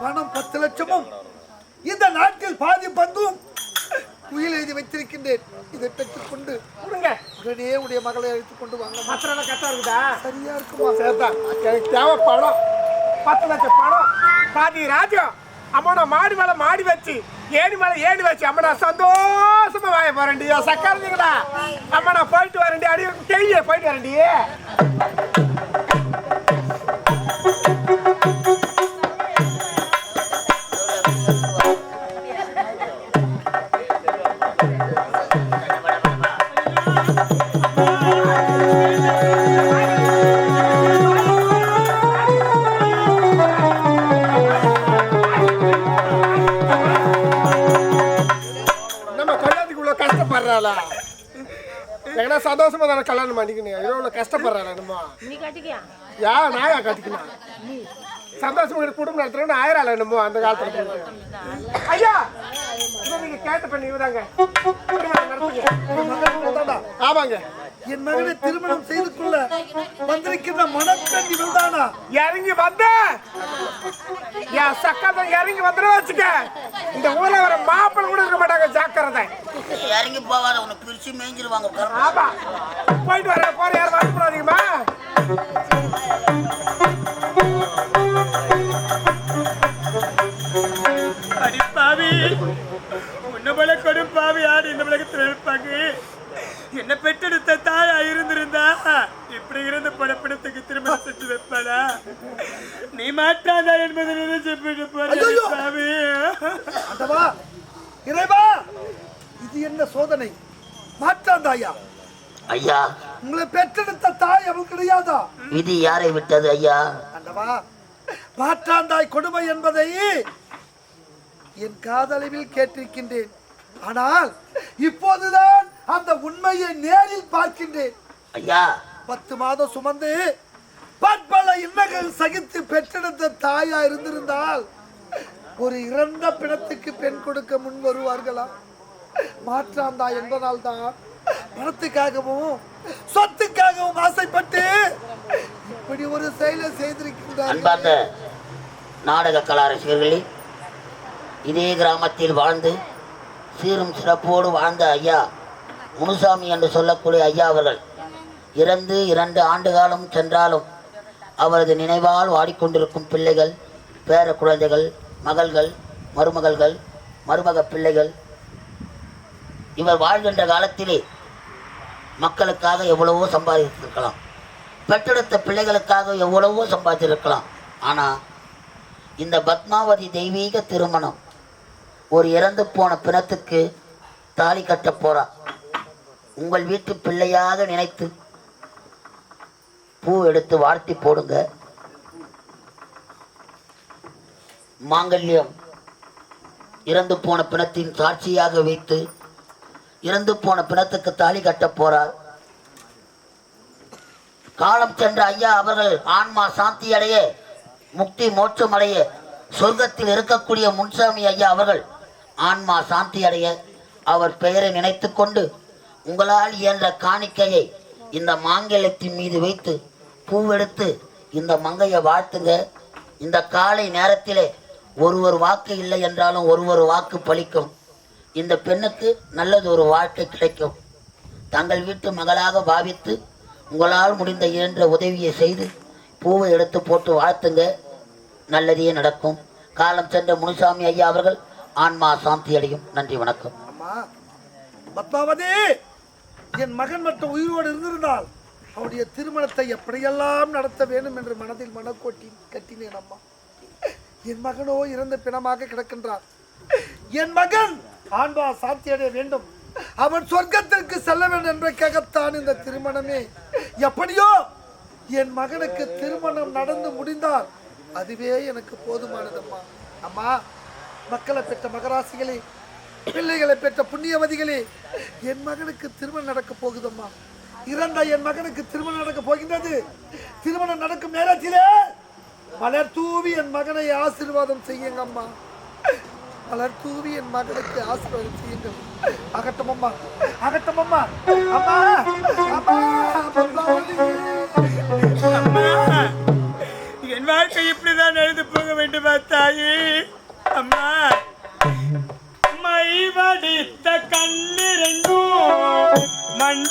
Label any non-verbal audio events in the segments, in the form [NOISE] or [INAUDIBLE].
பணம் பத்து லட்சமும். இந்த நாட்டில் பாதி பங்கும் உயில் எழுதி வைத்திருக்கின்றேன். இதை பெற்றுக்கொண்டு கொடுங்க. உடனே உடைய மகளை அழைத்துக் கொண்டு வாங்க. மத்திரம் கரெக்டா இருக்குதா? சரியா இருக்குமா? சரிதான். எனக்கு தேவை பணம். பத்து லட்சம் பணம். பாதி ராஜ்யம். அம்மா மாடி மேல மாடி வச்சு ஏணி மேல ஏணி வச்சு அம்மா நான் சந்தோஷமா வாய போறேன்டி சக்காரீங்களா அம்மா நான் போயிட்டு வரேன்டி. அடி தெரிய போயிட்டு வரேன்டி கஷ்டப்படுறாளா எங்கன்னா சந்தோஷமா தானே கல்யாணம் பண்ணிக்கணும் நம்ம. நீ கட்டிக்கியா? யா நாயா கட்டிக்கலாம் சந்தோஷமா குடும்பம் நடத்துறோம்னு ஆயிரால என்னமோ அந்த காலத்துல. ஐயா நீங்க கேட்ட பண்ணி இவதாங்க. ஆமாங்க. என் மகனை திருமணம் செய்து கொள்ள வந்திருக்கின்ற மணப்பெண் இவள்தானா? இறங்கி வந்த. என் சக்கரம் இறங்கி வந்துடும் வச்சுக்க. இந்த ஊர்ல வர மாப்பிள்ளை கூட இருக்க மாட்டாங்க ஜாக்கிரதை. இறங்கி போகாத உன்னை பிரிச்சு மேய்ஞ்சிருவாங்க. ஆமா. போயிட்டு வர போற யாரும் வரக்கூடாதீங்கம்மா. அடிப்பாவி உன்னை போல கொடுப்பாவி யார் இந்த உலகத்தில் இருப்பாங்க. என்ன பெற்றெடுத்த தாயா இருந்திருந்தா இப்படி இருந்த படப்படத்துக்கு திருமணம் வைப்பாளா நீ மாட்டாதா என்பதை நினைச்சு போயிட்டு போற ஐயையோ! அடிப்பாவி. ஆண்டவா இறைவா இது என்ன சோதனை? மாற்றாந்தாயா ஐயா. உங்களை பெற்றெடுத்த தாய் அவள் கிடையாதா? விதி யாரை விட்டது ஐயா? ஆண்டவா மாற்றாந்தாய் கொடுமை என்பதை என் காதளவில் கேட்டிருக்கின்றேன். ஆனால் இப்போதுதான் அந்த உண்மையை நேரில் பார்க்கின்றேன். ஐயா. பத்து மாதம் சுமந்து பற்பல இன்னங்கள் சகித்து பெற்றெடுத்த தாயா இருந்திருந்தால் ஒரு இறந்த பிணத்துக்கு பெண் கொடுக்க முன் வருவார்களா? மாற்றாந்தா என்பதால் தான் பணத்துக்காகவும் சொத்துக்காகவும் ஆசைப்பட்டு இப்படி ஒரு செயலை செய்திருக்கின்றார் நாடக கலா ரசிகர்களே இதே கிராமத்தில் வாழ்ந்து சீரும் சிறப்போடு வாழ்ந்த ஐயா முனுசாமி என்று சொல்லக்கூடிய ஐயா அவர்கள் இறந்து இரண்டு ஆண்டு காலம் சென்றாலும் அவரது நினைவால் வாடிக்கொண்டிருக்கும் பிள்ளைகள் பேர குழந்தைகள் மகள்கள் மருமகள்கள் மருமக பிள்ளைகள் இவர் வாழ்கின்ற காலத்திலே மக்களுக்காக எவ்வளவோ சம்பாதித்திருக்கலாம். பெற்றெடுத்த பிள்ளைகளுக்காக எவ்வளவோ சம்பாதிச்சிருக்கலாம் ஆனால் இந்த பத்மாவதி தெய்வீக திருமணம் ஒரு இறந்து போன பிணத்துக்கு தாலி கட்ட போறா. உங்கள் வீட்டு பிள்ளையாக நினைத்து பூ எடுத்து வாழ்த்தி போடுங்க. மாங்கல்யம் இறந்து போன பிணத்தின் சாட்சியாக வைத்து இறந்து போன பிணத்துக்கு தாலி கட்ட போறார். காலம் சென்ற ஐயா அவர்கள் ஆன்மா சாந்தி அடைய முக்தி மோட்சம் அடைய சொர்க்கத்தில் இருக்கக்கூடிய முன்சாமி ஐயா அவர்கள் ஆன்மா சாந்தி அடைய அவர் பெயரை நினைத்து கொண்டு உங்களால் இயன்ற காணிக்கையை இந்த மாங்கல்யத்தின் மீது வைத்து பூவெடுத்து இந்த மங்கையை வாழ்த்துங்க. இந்த காலை நேரத்திலே ஒரு ஒரு வாக்கு இல்லை என்றாலும் ஒரு ஒரு வாக்கு பலிக்கும் இந்த பெண்ணுக்கு நல்லது ஒரு வாழ்க்கை கிடைக்கும். தங்கள் வீட்டு மகளாக பாவித்து உங்களால் முடிந்த இயன்ற உதவியை செய்து பூவை எடுத்து போட்டு வாழ்த்துங்க. நல்லதே நடக்கும். காலம் சென்ற முனுசாமி ஐயா அவர்கள் ஆன்மா சாந்தி அடையும். நன்றி வணக்கம். பத்மாவதி என் மகன் மட்டும் உயிரோடு இருந்திருந்தால் அவனுடைய திருமணத்தை எப்படியெல்லாம் நடத்த வேண்டும் என்று மனதில் மனக்கோட்டி கட்டினேன் அம்மா. என் மகனோ இறந்த பிணமாக கிடக்கின்றார். என் மகன் ஆண்பா சாத்தியடைய வேண்டும். அவன் சொர்க்கத்திற்கு செல்ல வேண்டும் என்பதற்காகத்தான் இந்த திருமணமே. எப்படியோ என் மகனுக்கு திருமணம் நடந்து முடிந்தால் அதுவே எனக்கு போதுமானதம்மா. அம்மா மக்களை பெற்ற மகராசிகளே பிள்ளைகளை பெற்ற புண்ணியவதிகளே என் மகனுக்கு திருமணம் நடக்க போகுதம்மா. இரண்டா என் மகனுக்கு திருமணம் நடக்க போகின்றது. திருமணம் நடக்கும் நேரத்திலே மலர் தூவி என் மகனை ஆசீர்வாதம் செய்யுங்க அம்மா. மலர் தூவி என் மகனுக்கு ஆசீர்வாதம் செய்யுங்க. அகட்டம் அம்மா. அகட்டம் அம்மா. அம்மா. அம்மா. என் வாழ்க்கை இப்படிதான் எழுந்து போக வேண்டுமா தாயே? அம்மா. மை வடித்த கண்ணிரங்கும் மண்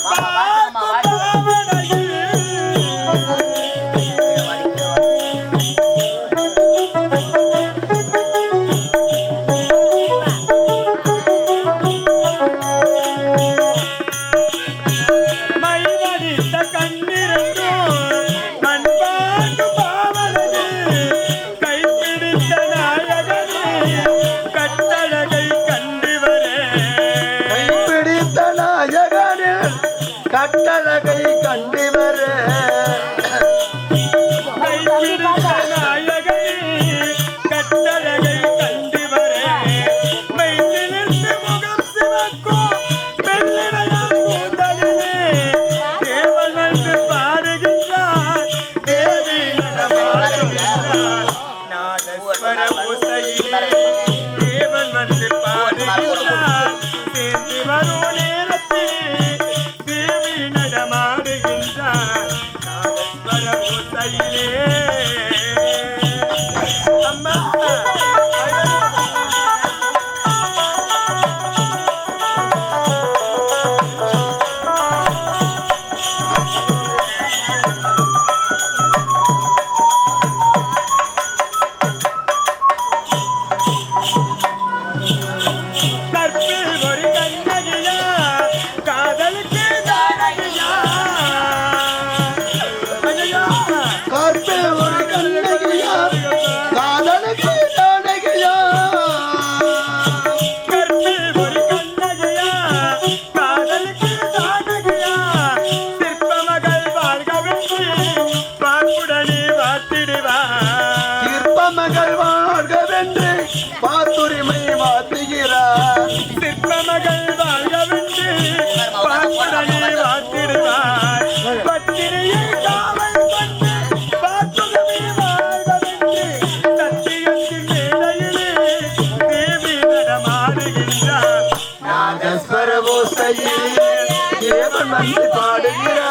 ஓசையிலே தேவன் வந்து பாடுகிறான்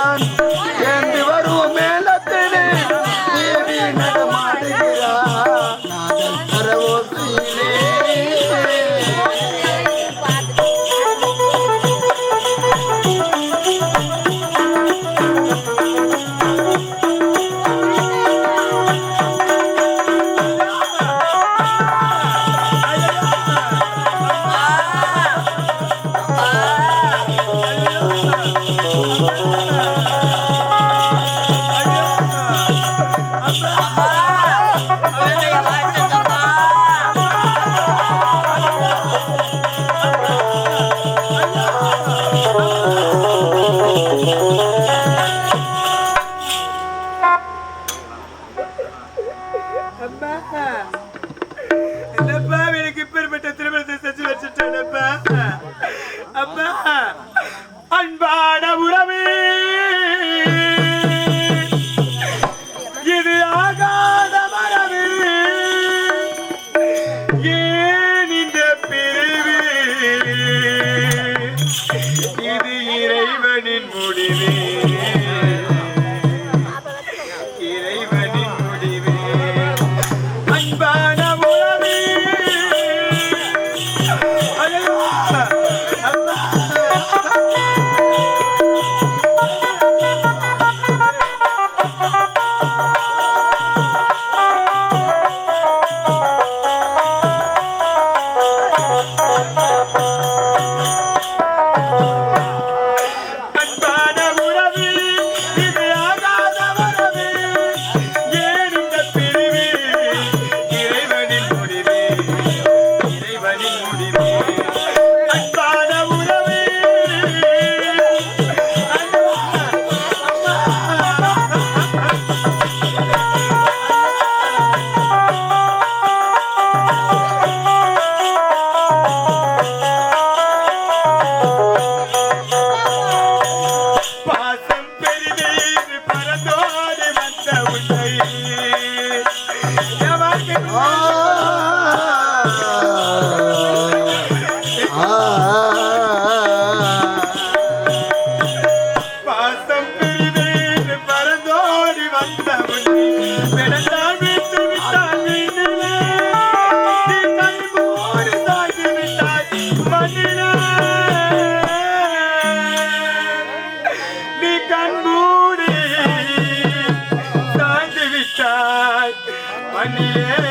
জানে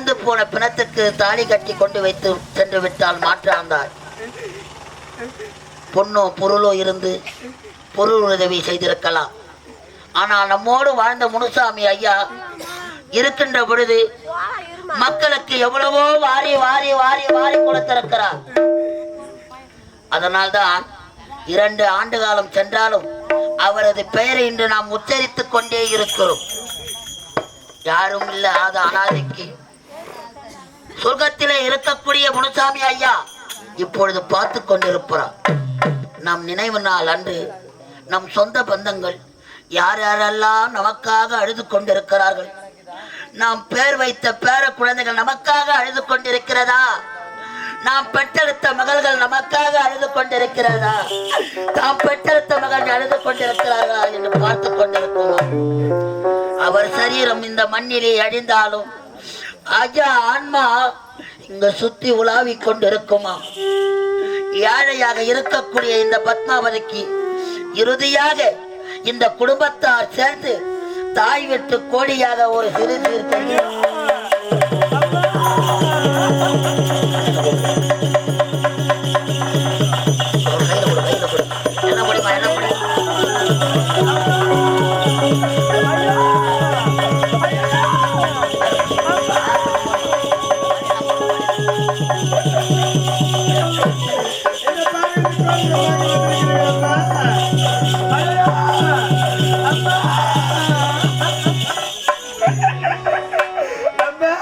இறந்து போன பிணத்துக்கு தாலி கட்டி கொண்டு வைத்து சென்று விட்டால் மாற்றாந்தாய் பொண்ணோ பொருளோ இருந்து பொருள் உதவி செய்திருக்கலாம். ஆனால் நம்மோடு வாழ்ந்த முனுசாமி ஐயா இருக்கின்ற பொழுது மக்களுக்கு எவ்வளவோ வாரி வாரி வாரி வாரி கொடுத்திருக்கிறார். அதனால்தான் இரண்டு ஆண்டு காலம் சென்றாலும் அவரது பெயரை இன்று நாம் உச்சரித்துக் கொண்டே இருக்கிறோம். யாரும் இல்லாத அனாதைக்கு. சொர்க்கத்திலே இருக்கக்கூடிய முனுசாமி ஐயா இப்பொழுது பார்த்து கொண்டிருப்பார் நம் நினைவு நாள் அன்று நம் சொந்த பந்தங்கள் யார் யாரெல்லாம் நமக்காக அழுது கொண்டிருக்கிறார்கள்? நாம் பேர் வைத்த பேர குழந்தைகள் நமக்காக அழுது கொண்டிருக்கிறதா? நாம் பெற்றெடுத்த மகள்கள் நமக்காக அழுது கொண்டிருக்கிறதா? தாம் பெற்றெடுத்த மகள் அழுது கொண்டிருக்கிறார்களா என்று பார்த்து கொண்டிருக்கிறோம். அவர் சரீரம் இந்த மண்ணிலே அழிந்தாலும் ஐயா ஆன்மா இங்க சுத்தி உலாவி கொண்டிருக்குமா? ஏழையாக இருக்கக்கூடிய இந்த பத்மாவதிக்கு இறுதியாக இந்த குடும்பத்தார் சேர்ந்து தாய் வெட்டு கோடியாக ஒரு சிறு சிறு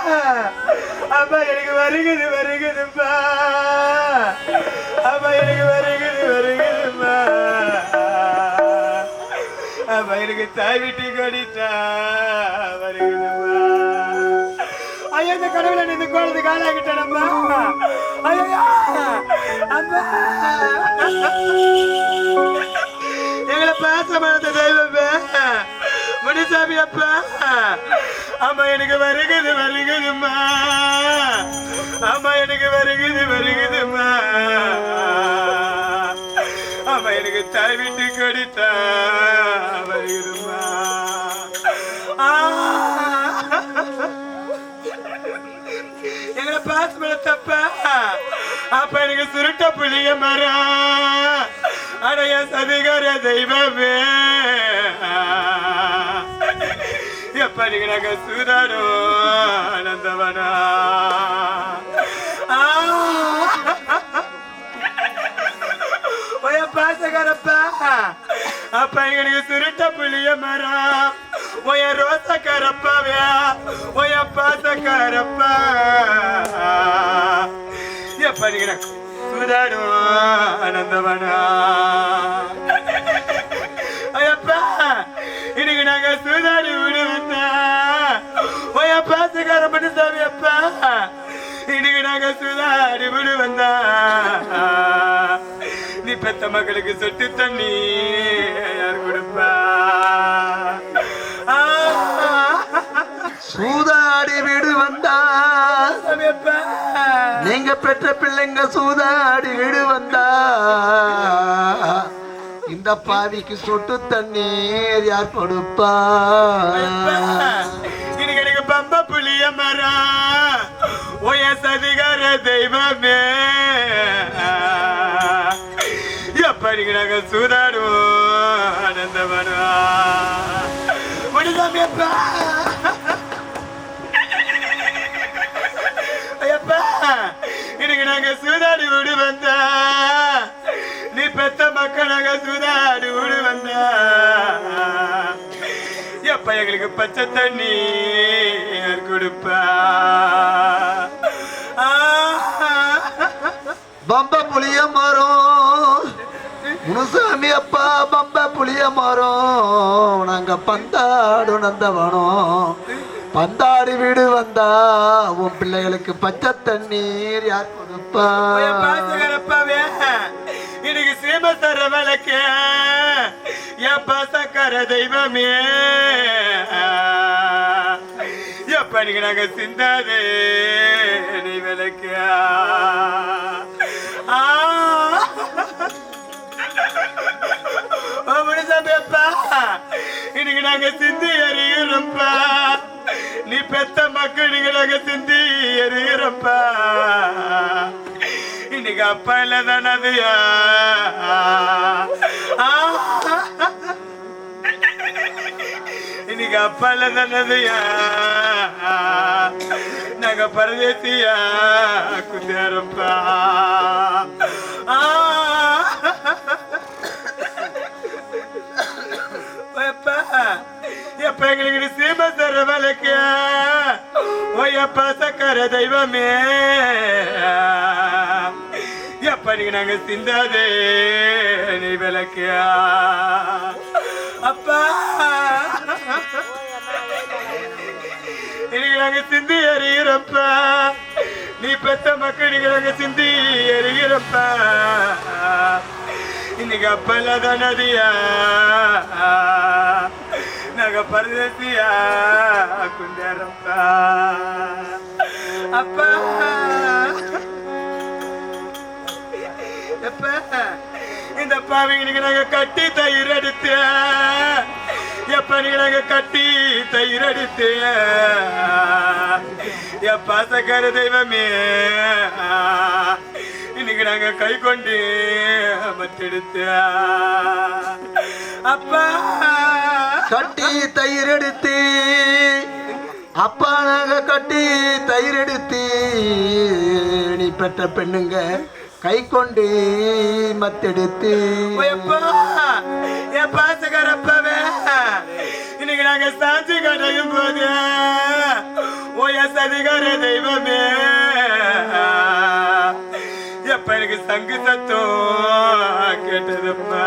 [LAUGHS] அப்பா எனக்கு வருகுது வருகுதுப்பா அப்பா எனக்கு வருகுது வருகுதுப்பா அப்பா எனக்கு தாய் விட்டு கொடித்தா வருகுதுப்பா ஐயோ இந்த கடவுளை நீ இந்த கோலத்துக்கு ஆளாகிட்டேனம்மா ஐயா அம்மா. எங்களை பாச மனத்த தெய்வமே முனிசாமி அப்பா அம்மா எனக்கு வருகுது வருகுதும்மா. அம்மா எனக்கு வருகுது வருகுதும்மா. அம்மா எனக்கு தாய் வீட்டு கொடுத்தா வருகுதும்மா. ஆ. எங்களை பாஸ் பண்ண தப்ப? அப்ப எனக்கு சுருட்ட புளிய மரம். அடைய சதிகார தெய்வமே. எப்ப நீங்க நாங்க சூதாடோ ஆனந்தவனா அப்ப எங்களுக்கு சுருட்ட புளிய மரம். ஒய ரோசக்காரப்பாவே ஒய பாசக்காரப்பா எப்ப நீங்க ஆனந்தவனா. ஐயப்பா இன்னைக்கு நாங்க சுதாடி பெத்த மகளுக்கு சொட்டு தண்ணி. யார் கொடுப்பா? சூதாடி வீடு வந்தா. நீங்க பெற்ற பிள்ளைங்க சூதாடி வீடு வந்தா. இந்த பாவிக்கு சொட்டு தண்ணீர் யார் கொடுப்பா? பம்ப புளிய மரம். ஒய சதிகார தெய்வமே. எப்ப நீங்க நாங்க சூதாடுவோம் ஆனந்தவனா இன்னைக்கு நாங்க சூதாடி விடு வந்தா நீ பெத்த மக்கள் நாங்க சூதாடி விடு வந்தா எப்ப எங்களுக்கு பச்சை தண்ணி யார் கொடுப்பா ஆ. பம்ப புளிய மரம் முனுசாமி அப்பா பம்ப புளிய மரம் நாங்க பந்தாடு நந்தவனம் பந்தாடி வீடு வந்தா உன் பிள்ளைகளுக்கு பச்சை தண்ணீர் யார் கொடுப்பா? போய் சீம தர விளக்கு என் பாசக்கார தெய்வமே. எப்ப நீங்க நாங்க சிந்தாதே நீ விளக்கியா? முனிசாமிப்பா இன்னைக்கு நாங்க சிந்தி எறிகிறோம்ப்பா நீ பெத்த மக்கள் இன்னைக்கு நாங்க சிந்தி எறிகிறோம்ப்பா இன்னைக்கு அப்பா இல்ல தானதியா இன்னைக்கு அப்பா இல்ல தானதியா நாங்க பரதேசியா குத்தேரப்பா ஆ. எங்களுக்கு சீம தர விளக்கு ஓயப்பா சக்கர தெய்வமே. எப்ப நீங்க நாங்க சிந்தாதே நீ விளக்கியா? அப்பா. இன்னைக்கு நாங்க சிந்தி எறிகிறப்பா. நீ பெத்த மக்கள் நீங்க நாங்க சிந்தி எறிகிறப்பா. இன்னைக்கு அப்ப இல்லாத நதியா? நாங்க பரதேசியா குண்டேரப்பா. அப்பா. எப்ப இந்த நீங்க நாங்க கட்டி தயிர் எடுத்து எப்ப நீங்க நாங்க கட்டி தயிர் எடுத்து எப்ப சக்கர தெய்வமே. இன்னைக்கு நாங்க கை கொண்டு மத்தெடுத்து அப்பா. கட்டி தயிர் எடுத்து அப்பா நாங்க கட்டி தயிர் எடுத்து நீ பெற்ற பெண்ணுங்க கை கொண்டு மத்தெடுத்து. என் பாசகரப்பவே இன்னைக்கு நாங்க சாட்சி கடையும் போது ஓய சதிகார தெய்வமே. எப்ப எனக்கு சங்கு சத்தம் கேட்டதுப்பா.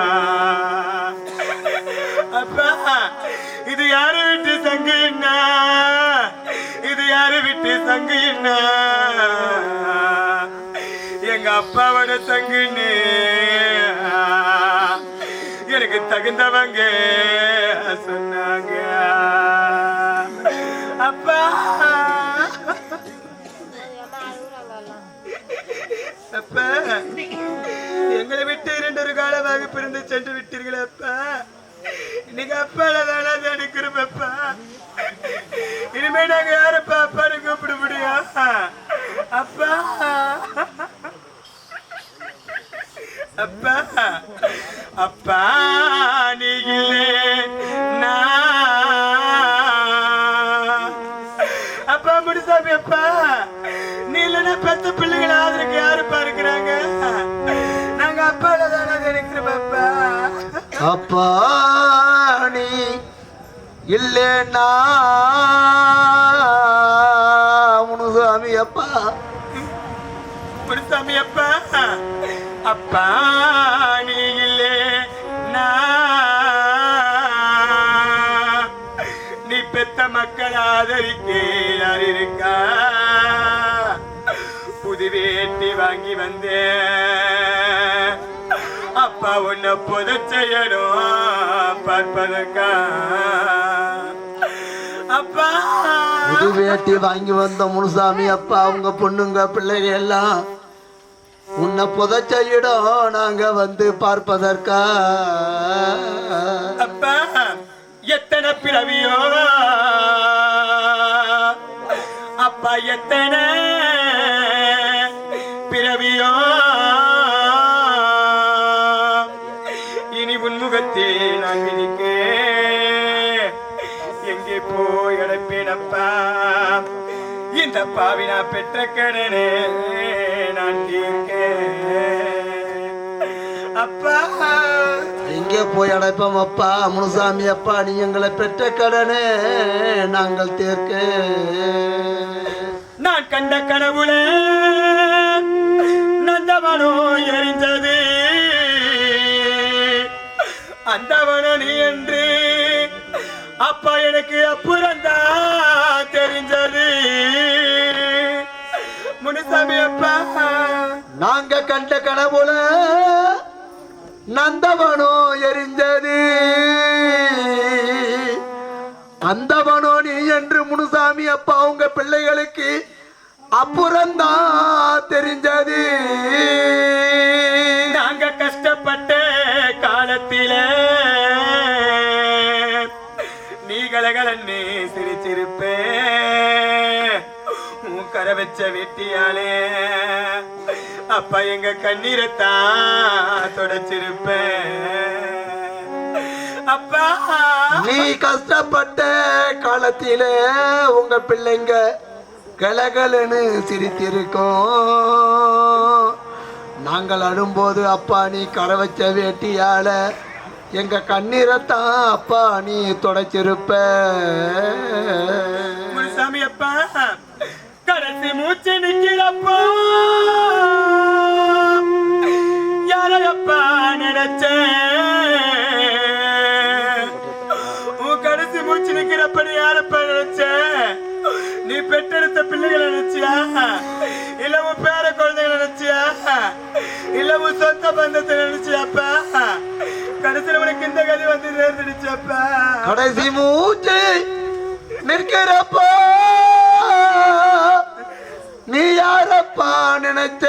அப்பா. இது யாரு விட்டு சங்கு என்ன? இது யாரு விட்டு சங்கு என்ன? எங்க அப்பாவோட சங்குன்னு எனக்கு தகுந்தவங்க சொன்னாங்க. அப்பா. அப்பா. எங்களை விட்டு இரண்டொரு காலமாக பிறந்து சென்று விட்டீர்களே அப்பா. இன்னைக்கு அப்பால தானே நினைக்கிறோம் அப்பா. இனிமே நாங்க யாரப்பா அப்பான்னு கூப்பிட முடியும்? அப்பா. அப்பா. அப்பா நீங்களே நான் அப்பா முடிசாமி அப்பா. நீ இல்லைன்னா பெத்த பிள்ளைகள் ஆதரவுக்கு யாருப்பா இருக்கிறாங்க? நாங்க அப்பால தானே நினைக்கிறோம் அப்பா. அப்பா. இல்லைன்னா முனுசாமி அப்பா. சாமி அப்பா. அப்பா நீ இல்லே நீ பெத்த மக்கள் ஆதரிக்க யார் இருக்கா புது வேட்டி வாங்கி வந்தே அப்பா உன்னை புதைச்செய்யணும் பார்ப்பதற்கா? அப்பா புது வேட்டி வாங்கி வந்த முனுசாமி அப்பா அவங்க பொண்ணுங்க பிள்ளைங்க எல்லாம் உன்னை புதைச்ச இடம் நாங்க வந்து பார்ப்பதற்கா? அப்பா எத்தனை பிறவியோ? அப்பா எத்தனை இந்த பாவி நான் பெற்ற கடனே நான் தீர்க்க அப்பா. எங்கே போய் அடைப்போம் அப்பா? முனுசாமி அப்பா நீ எங்களை பெற்ற கடனே நாங்கள் தீர்க்க நான் கண்ட கடவுளே நந்தவனோ எரிந்தது. அந்தவனோ நீ என்று அப்பா எனக்கு அப்புறம்தான் நாங்க கண்ட கனவுல நந்தவனோ எரிஞ்சது. அந்தவனோ நீ என்று முனுசாமி அப்பா உங்க பிள்ளைகளுக்கு அப்புறம்தான் தெரிஞ்சது. நாங்க கஷ்டப்பட்ட காலத்தில நீ கலகலன்னு சிரிச்சிருப்பே. கரை வச்ச வெட்டியாலே அப்பா எங்க கண்ணீரைத்தான் தொடச்சிருப்பேன். அப்பா. நீ கஷ்டப்பட்ட காலத்தில உங்க பிள்ளைங்க கலகலன்னு சிரித்திருக்கோம். நாங்கள் அழும்போது அப்பா நீ கரை வச்ச வேட்டியால எங்க கண்ணீரைத்தான் அப்பா நீ தொடச்சிருப்ப. பெற்றெடுத்த பிள்ளைகளை நினைச்சியா? இல்ல உன் பேர குழந்தைகளை நினைச்சியா? இல்ல உன் சொந்த பந்தத்தை நினைச்சியாப்பா கடைசியில் உனக்கு இந்த கதை வந்து நேர்ந்துடுச்சாப்பா கடைசி மூச்சு நிற்கிறப்போ. நீ யாரப்பா நினைச்ச?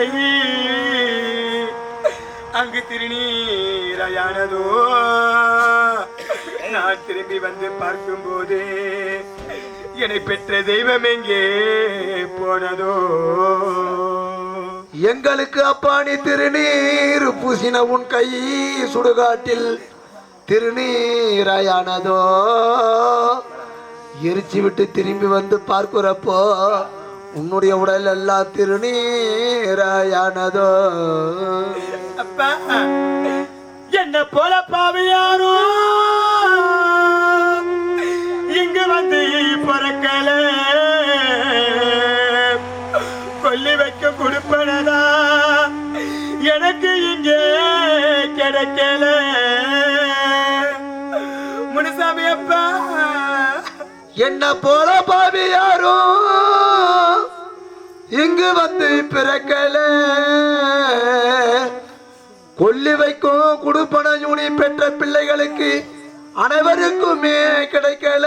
கை அங்கு திருநீரையானதோ. நான் திரும்பி வந்து பார்க்கும்போது என்னை பெற்ற தெய்வம் எங்கே போனதோ. எங்களுக்கு அப்பாணி திருநீர் பூசின உன் கை சுடுகாட்டில் திருநீராயானதோ. எரிச்சு விட்டு திரும்பி வந்து பார்க்கிறப்போ உன்னுடைய உடல் எல்லாம் திருநீராயானதோ. அப்பா என்ன போல பாவியாரோ? இங்கு வந்து பிறக்கல. கொல்லி வைக்க கொடுப்பனதா எனக்கு இங்கே கிடைக்கல. முனுசாமி அப்பா என்ன போல பாவி யாரும் இங்கு வந்து பிறக்கல. கொல்லி வைக்கும் குடுப்பன யூனி பெற்ற பிள்ளைகளுக்கு அனைவருக்குமே கிடைக்கல.